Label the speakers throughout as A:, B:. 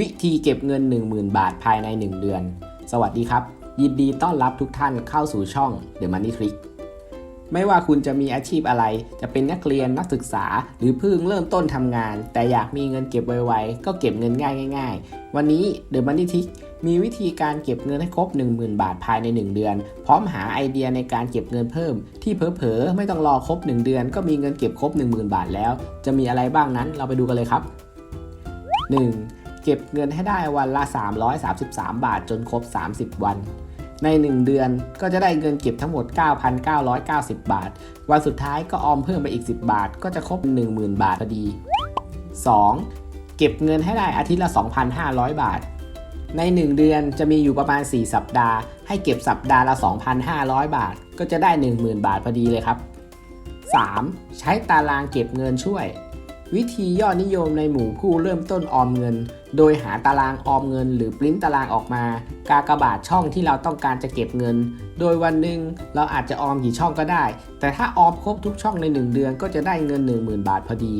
A: วิธีเก็บเงิน 10,000 บาทภายใน 1 เดือน สวัสดีครับ ยินดีต้อนรับทุกท่านเข้าสู่ช่อง The Money Trick ไม่ว่าคุณจะมีอาชีพอะไร จะเป็นนักเรียนนักศึกษา หรือเพิ่งเริ่มต้นทำงาน แต่อยากมีเงินเก็บไวๆ ก็เก็บเงินง่ายง่ายๆ วันนี้ The Money Trick มีวิธีการเก็บเงินให้ครบ 10,000 บาทภายใน 1 เดือน พร้อมหาไอเดียในการเก็บเงินเพิ่ม ที่เผลอๆไม่ต้องรอครบ 1 เดือน ก็มีเงินเก็บครบ 10,000 บาทแล้ว จะมีอะไรบ้างนั้นเราไปดูกันเลยครับ 1. เก็บเงินให้ได้วันละ 333 บาทจนครบ 30 วัน ใน 1 เดือนก็จะได้เงินเก็บทั้งหมด 9,990 บาท วันสุดท้ายก็ออมเพิ่มไปอีก 10 บาท ก็จะครบ 10,000 บาทพอดี 2. เก็บเงินให้ได้อาทิตย์ละ 2,500 บาท ใน 1 เดือนจะมีอยู่ประมาณ 4 สัปดาห์ ให้เก็บสัปดาห์ละ 2,500 บาท ก็จะได้ 10,000 บาทพอดีเลยครับ 3. ใช้ตารางเก็บเงินช่วย วิธียอดนิยมในหมู่ผู้เริ่มต้นออมเงิน โดยหาตารางออมเงิน หรือปริ้นตารางออกมา กากบาทช่องที่เราต้องการจะเก็บเงิน โดยวันหนึ่งเราอาจจะออมกี่ช่องก็ได้ แต่ถ้าออมครบทุกช่องใน 1 เดือนก็จะได้เงิน 10,000 บาทพอดี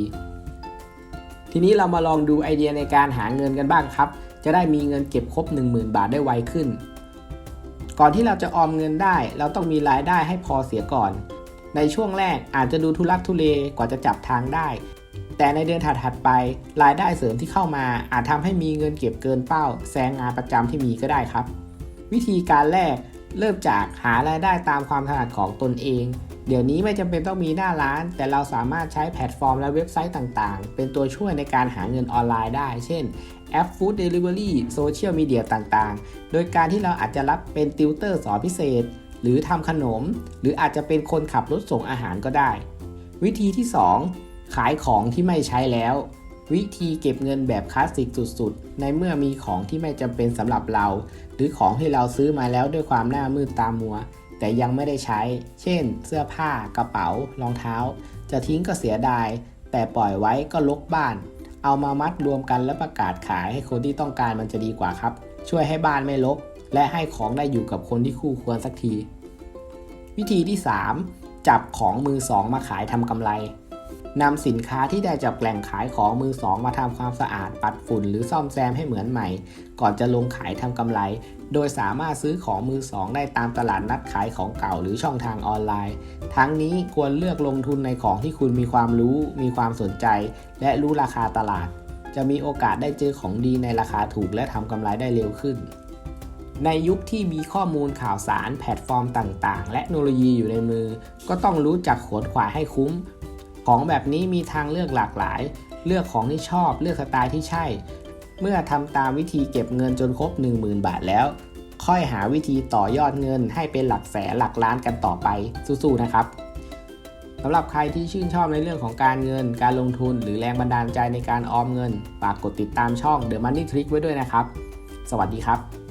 A: ทีนี้เรามาลองดูไอเดียในการหาเงินกันบ้างครับ จะได้มีเงินเก็บครบ 10,000 บาทได้ไวขึ้น ก่อนที่เราจะออมเงินได้ เราต้องมีรายได้ให้พอเสียก่อน ในช่วงแรกอาจจะดูทุลักทุเลกว่าจะจับทางได้ แต่ในเดือนถัดๆไป รายได้เสริมที่เข้ามาอาจทำให้มีเงินเก็บเกินเป้าแซงงานประจำที่มีก็ได้ครับ วิธีการแรกเริ่มจากหารายได้ตามความถนัดของตนเอง เดี๋ยวนี้ไม่จำเป็นต้องมีหน้าร้าน แต่เราสามารถใช้แพลตฟอร์มและเว็บไซต์ต่างๆ เป็นตัวช่วยในการหาเงินออนไลน์ได้ เช่นแอป Food Delivery โซเชียลมีเดียต่างๆ โดยการที่เราอาจจะรับเป็นติวเตอร์สอนพิเศษ หรือทำขนม หรืออาจจะเป็นคนขับรถส่งอาหารก็ได้ วิธีที่ 2 ขายของที่ไม่ใช้แล้ว วิธีเก็บเงินแบบคลาสสิกสุดๆ ในเมื่อมีของที่ไม่จำเป็นสำหรับเรา หรือของที่เราซื้อมาแล้วด้วยความหน้ามืดตามัว แต่ยังไม่ได้ใช้ เช่น เสื้อผ้ากระเป๋ารองเท้า จะทิ้งก็เสียดาย แต่ปล่อยไว้ก็ลกบ้าน เอามามัดรวมกันแล้วประกาศขายให้คนที่ต้องการมันจะดีกว่าครับ ช่วยให้บ้านไม่รกและให้ของได้อยู่กับคนที่คู่ควรสักที วิธีที่ 3 จับของมือสองมาขายทำกำไร นำสินค้าที่ได้จากแหล่งขายของมือสองมาทำความสะอาดปัดฝุ่นหรือซ่อมแซมให้เหมือนใหม่ ก่อนจะลงขายทำกำไร โดยสามารถซื้อของมือสองได้ตามตลาดนัดขายของเก่าหรือช่องทางออนไลน์ ทั้งนี้ควรเลือกลงทุนในของที่คุณมีความรู้ มีความสนใจ และรู้ราคาตลาด จะมีโอกาสได้เจอของดีในราคาถูกและทำกำไรได้เร็วขึ้นในยุคที่มีข้อมูลข่าวสารแพลตฟอร์มต่าง ๆ และเทคโนโลยีอยู่ในมือ ก็ต้องรู้จักขวนขวายให้คุ้ม ของแบบนี้มีทางเลือกหลากหลาย เลือกของที่ชอบ เลือกสไตล์ที่ใช่ เมื่อทำตามวิธีเก็บเงินจนครบ 10,000 บาทแล้ว ค่อยหาวิธีต่อยอดเงินให้เป็นหลักแสนหลักล้านกันต่อไปสู้ๆนะครับสำหรับใครที่ชื่นชอบในเรื่องของการเงิน การลงทุน หรือแรงบันดาลใจในการออมเงินฝากกดติดตามช่อง The Money Trick ไว้ด้วยนะครับ สวัสดีครับ